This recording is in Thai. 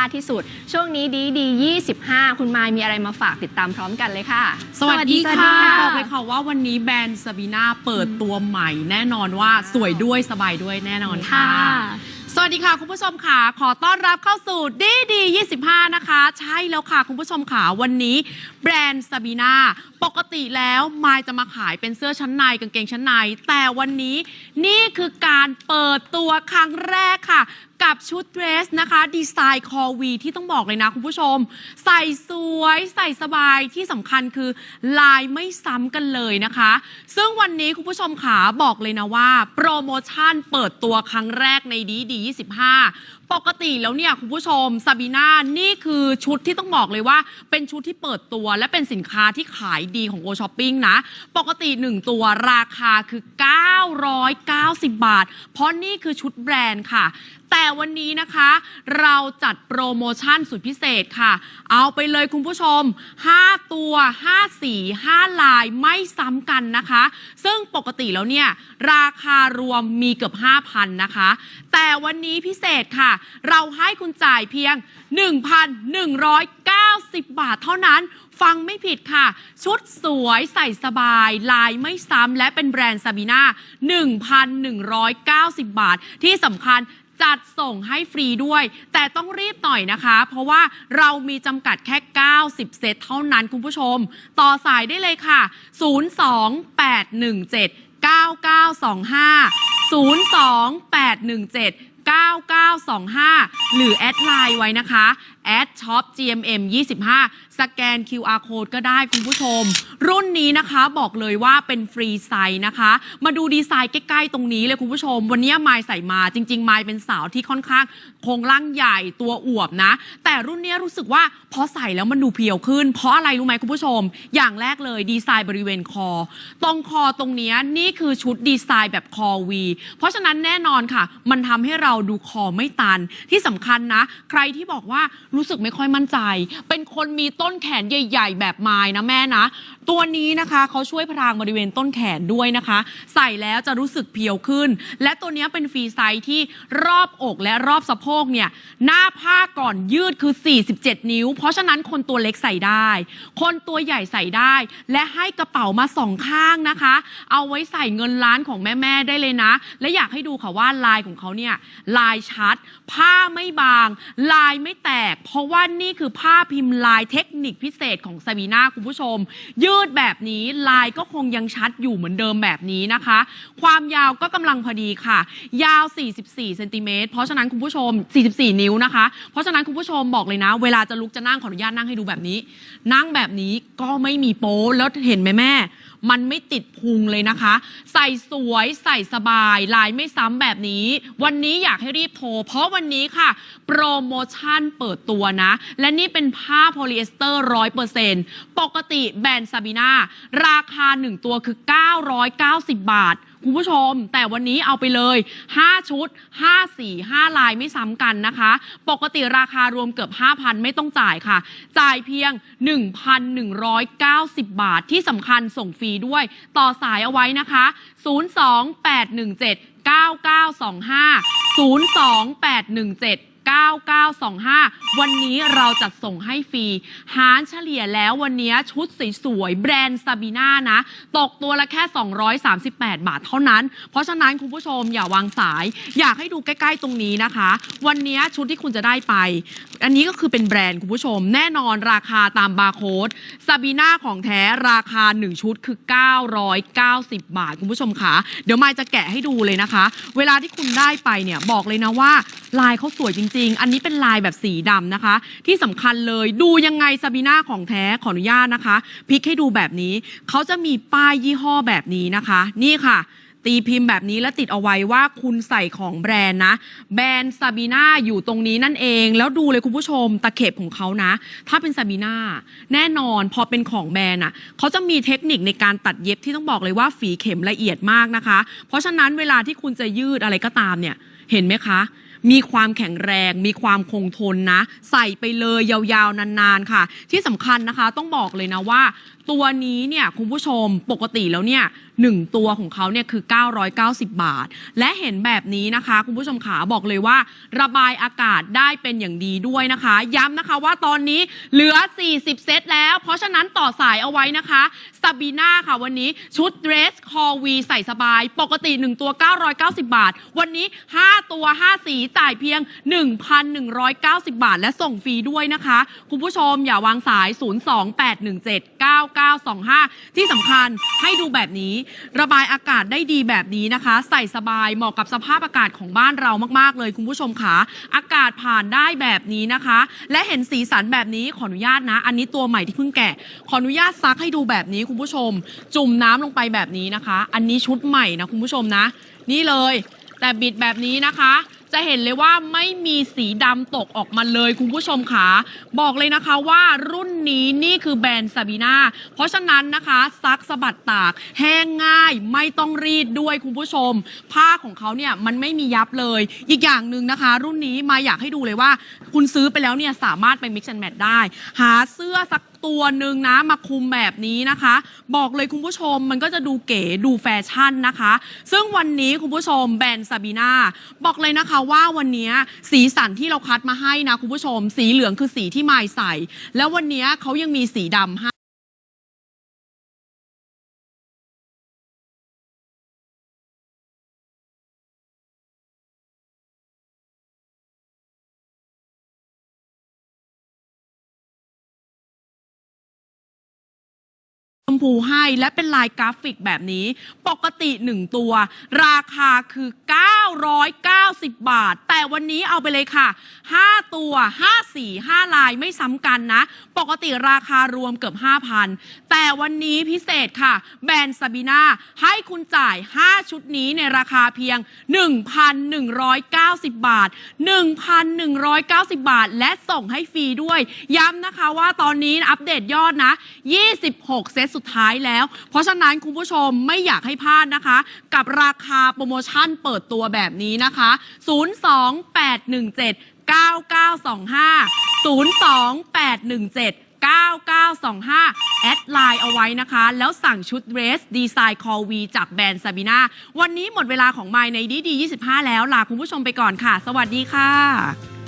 าดที่สุด ช่วงนี้ดีดี 25 คุณมายมีอะไรมาฝากติดตามพร้อมกันเลยค่ะ สวัสดีสวัสดีค่ะค่ะบอกเลยค่ะว่าวันนี้แบรนด์ซาบีนาเปิดตัวใหม่ แน่นอนว่าสวยด้วยสบายด้วยแน่นอนค่ะ สวัสดีค่ะ คุณผู้ชมค่ะ ขอต้อนรับเข้าสู่ดีดี25 นะคะ ใช่แล้วค่ะ คุณผู้ชมค่ะ วันนี้แบรนด์ซาบีนาปกติแล้วมายจะมาขายเป็นเสื้อชั้นในกางเกงชั้นใน แต่วันนี้นี่คือการเปิดตัวครั้งแรกค่ะ กับชุดเดรสนะคะ ดีไซน์คอวีที่ต้องบอกเลยนะคุณผู้ชม ใส่สวยใส่สบายที่สำคัญคือลายไม่ซ้ำกันเลยนะคะ ซึ่งวันนี้คุณผู้ชมขาบอกเลยนะว่า โปรโมชั่นเปิดตัวครั้งแรกในดีดี25 ปกติแล้วเนี่ยคุณผู้ชมซาบีน่านี่คือชุดที่ต้องบอกเลยว่า เป็นชุดที่เปิดตัว และเป็นสินค้าที่ขายดีของโอช้อปปิ้งนะ ปกติ 1 ตัวราคาคือ 990 บาท เพราะนี่คือชุดแบรนด์ค่ะ แต่วันนี้นะคะ เราจัดโปรโมชั่นสุดพิเศษค่ะ เอาไปเลยคุณผู้ชม 5 ตัว 5 สี5ลายไม่ซ้ำกันนะคะ ซึ่งปกติแล้วเนี่ย ราคารวมมีเกือบ 5,000 นะคะ แต่วันนี้พิเศษค่ะ เราให้คุณจ่ายเพียง 1,190 บาทเท่านั้นฟังไม่ผิดค่ะ ชุดสวยใส่สบาย ลายไม่ซ้ำและเป็นแบรนด์ซาบีนา1,190 บาท ที่สำคัญ จัดส่งให้ฟรีด้วย แต่ต้องรีบหน่อยนะคะ เพราะว่าเรามีจำกัดแค่ 90 เซตเท่านั้นคุณผู้ชม ต่อสายได้เลยค่ะ 02817 9925 02817 9925 หรือแอดไลน์ไว้นะคะแอดช็อป GMM 25 สแกน QR code ก็ได้คุณผู้ชม รุ่นนี้นะคะบอกเลยว่าเป็นฟรีไซส์นะคะ มาดูดีไซน์ใกล้ๆตรงนี้เลยคุณผู้ชม วันนี้ไมายใส่มาจริงๆไมายเป็นสาวที่ค่อนข้างโครงร่างใหญ่ตัวอวบนะ แต่รุ่นนี้รู้สึกว่าพอใส่แล้วมันดูเพียวขึ้น เพราะอะไรรู้ไหมคุณผู้ชม อย่างแรกเลยดีไซน์บริเวณคอ ตรงคอตรงนี้นี่คือชุดดีไซน์แบบคอวีเพราะฉะนั้นแน่นอนค่ะ มันทำให้เราดูคอไม่ตัน ที่สำคัญนะ ใครที่บอกว่ารู้สึกไม่ค่อยมั่นใจ เป็นคนมีต้นแขนใหญ่ ๆ แบบไม้นะแม่นะ ตัวนี้นะคะเขาช่วยพรางบริเวณต้นแขนด้วยนะคะ ใส่แล้วจะรู้สึกเพียวขึ้น และตัวนี้เป็นฟรีไซส์ที่รอบอกและรอบสะโพกเนี่ยหน้าผ้าก่อนยืดคือ 47 นิ้ว เพราะฉะนั้นคนตัวเล็กใส่ได้ คนตัวใหญ่ใส่ได้ และให้กระเป๋ามาสองข้างนะคะ เอาไว้ใส่เงินล้านของแม่ ๆ ได้เลยนะ และอยากให้ดูค่ะว่าลายของเขาเนี่ยลายชัด ผ้าไม่บาง ลายไม่แตก เพราะว่านี่คือผ้าพิมพ์ลายเทคนิคพิเศษของซาบีนาคุณผู้ชม ยืดแบบนี้ลายก็คงยังชัดอยู่เหมือนเดิมแบบนี้นะคะ ความยาวก็กำลังพอดีค่ะ ยาว 44เซนติเมตรเพราะฉะนั้นคุณผู้ชม 44 นิ้วนะคะ เพราะฉะนั้นคุณผู้ชมบอกเลยนะ เวลาจะลุกจะนั่งขออนุญาตนั่งให้ดูแบบนี้ นั่งแบบนี้ก็ไม่มีโป๊แล้วเห็นไหมแม่ มันไม่ติดพุงเลยนะคะ ใส่สวยใส่สบาย ลายไม่ซ้ำแบบนี้ วันนี้อยากให้รีบโทร เพราะวันนี้ค่ะ โปรโมชั่นเปิดตัวนะ และนี่เป็นผ้าโพลีเอสเตอร์ร้อยเปอร์เซ็นต์ปกติแบรนด์ซาบีนาราคา 1 ตัวคือ 990 บาท คุณผู้ชม แต่วันนี้เอาไปเลย 5 ชุด 5 สี 5 ลายไม่ซ้ำกันนะคะ ปกติราคารวมเกือบ 5,000 ไม่ต้องจ่ายค่ะ จ่ายเพียง 1,190 บาทที่สำคัญส่งฟรีด้วย ต่อสายเอาไว้นะคะ 02817 9925 02817 9925 วันนี้เราจัดส่งให้ฟรี หารเฉลี่ยแล้ววันนี้ชุดสวยๆแบรนด์ซาบีนานะ ตกตัวละแค่ 238 บาทเท่านั้น เพราะฉะนั้นคุณผู้ชมอย่าวางสาย อยากให้ดูใกล้ๆตรงนี้นะคะ วันนี้ชุดที่คุณจะได้ไป อันนี้ก็คือเป็นแบรนด์คุณผู้ชม แน่นอนราคาตามบาร์โค้ดซาบีนาของแท้ราคา 1 ชุดคือ 990 บาทคุณผู้ชมคะเดี๋ยวมายจะแกะให้ดูเลยนะคะ เวลาที่คุณได้ไปเนี่ยบอกเลยนะว่าลายเขาสวยจริงๆอันนี้เป็นลายแบบสีดำนะคะ ที่สำคัญเลยดูยังไงซาบีน่าของแท้ขออนุญาตนะคะพลิกให้ดูแบบนี้ เขาจะมีป้ายยี่ห้อแบบนี้นะคะ นี่ค่ะ ตีพิมพ์แบบนี้แล้วติดเอาไว้ว่าคุณใส่ของแบรนด์นะ แบรนด์ซาบีน่าอยู่ตรงนี้นั่นเอง แล้วดูเลยคุณผู้ชมตะเข็บของเขานะ ถ้าเป็นซาบีน่าแน่นอนพอเป็นของแบรนด์อะเขาจะมีเทคนิคในการตัดเย็บที่ต้องบอกเลยว่าฝีเข็มละเอียดมากนะคะ เพราะฉะนั้นเวลาที่คุณจะยืดอะไรก็ตามเนี่ย เห็นไหมคะ มีความแข็งแรง มีความคงทนนะ ใส่ไปเลยยาวๆ นานๆค่ะ ที่สำคัญนะคะต้องบอกเลยนะว่า ตัวนี้เนี่ยคุณผู้ชมปกติแล้วเนี่ย 1 ตัวของเขาเนี่ยคือ 990 บาท และเห็นแบบนี้นะคะ คุณผู้ชมขาบอกเลยว่า ระบายอากาศได้เป็นอย่างดีด้วยนะคะ ย้ำนะคะว่าตอนนี้เหลือ 40 เซตแล้ว เพราะฉะนั้นต่อสายเอาไว้นะคะซาบีนาค่ะวันนี้ชุดเดรสคอวีใส่สบาย ปกติ 1 ตัว 990 บาท วันนี้ 5 ตัว 5 สีจ่ายเพียง 1,190 บาท และส่งฟรีด้วยนะคะ คุณผู้ชมอย่าวางสาย 028179925 ที่สำคัญให้ดูแบบนี้ระบายอากาศได้ดีแบบนี้นะคะ ใส่สบายเหมาะกับสภาพอากาศของบ้านเรามากๆเลยคุณผู้ชมค่ะอากาศผ่านได้แบบนี้นะคะ และเห็นสีสันแบบนี้ขออนุญาตนะ อันนี้ตัวใหม่ที่เพิ่งแกะขออนุญาตซักให้ดูแบบนี้คุณผู้ชม จุ่มน้ำลงไปแบบนี้นะคะ อันนี้ชุดใหม่นะคุณผู้ชมนะ นี่เลย แต่บิดแบบนี้นะคะ จะเห็นเลยว่าไม่มีสีดำตกออกมาเลยคุณผู้ชมค่ะบอกเลยนะคะว่ารุ่นนี้นี่คือแบรนด์ซาบีนาเพราะฉะนั้นนะคะซักสะบัดตาก แห้งง่ายไม่ต้องรีดด้วยคุณผู้ชม ผ้าของเขาเนี่ยมันไม่มียับเลย อีกอย่างหนึ่งนะคะ รุ่นนี้มาอยากให้ดูเลยว่า คุณซื้อไปแล้วเนี่ยสามารถไป mix and match ได้ หาเสื้อสักตัวหนึ่งนะมาคุมแบบนี้นะคะ บอกเลยคุณผู้ชมมันก็จะดูเก๋ดูแฟชั่นนะคะ ซึ่งวันนี้คุณผู้ชมแบรนด์ซาบีนาบอกเลยนะคะว่าวันนี้สีสันที่เราคัดมาให้นะคุณผู้ชม สีเหลืองคือสีที่มายใส่ แล้ววันนี้เขายังมีสีดำให้ พูให้และเป็นลายกราฟิกแบบนี้ ปกติ 1 ตัว ราคาคือ 990 บาท แต่วันนี้เอาไปเลยค่ะ 5 ตัว 5 สี5ลายไม่ซ้ำกันนะ ปกติราคารวมเกือบ 5,000 แต่วันนี้พิเศษค่ะ แบรนด์ซาบีนาให้คุณจ่าย 5 ชุดนี้ในราคาเพียง 1,190 บาท 1,190 บาท และส่งให้ฟรีด้วย ย้ำนะคะว่าตอนนี้อัปเดตยอดนะ 26 เซตสุดท้ายแล้ว เพราะฉะนั้นคุณผู้ชมไม่อยากให้พลาดนะคะ กับราคาโปรโมชั่นเปิดตัวแบบแบบนี้นะคะ 02817 9925 02817 9925 แอดไลน์เอาไว้นะคะ แล้วสั่งชุดเรสดีไซน์คอวีจากแบรนด์ซาบีนาวันนี้หมดเวลาของไมในดีดี25 แล้วลาคุณผู้ชมไปก่อนค่ะ สวัสดีค่ะ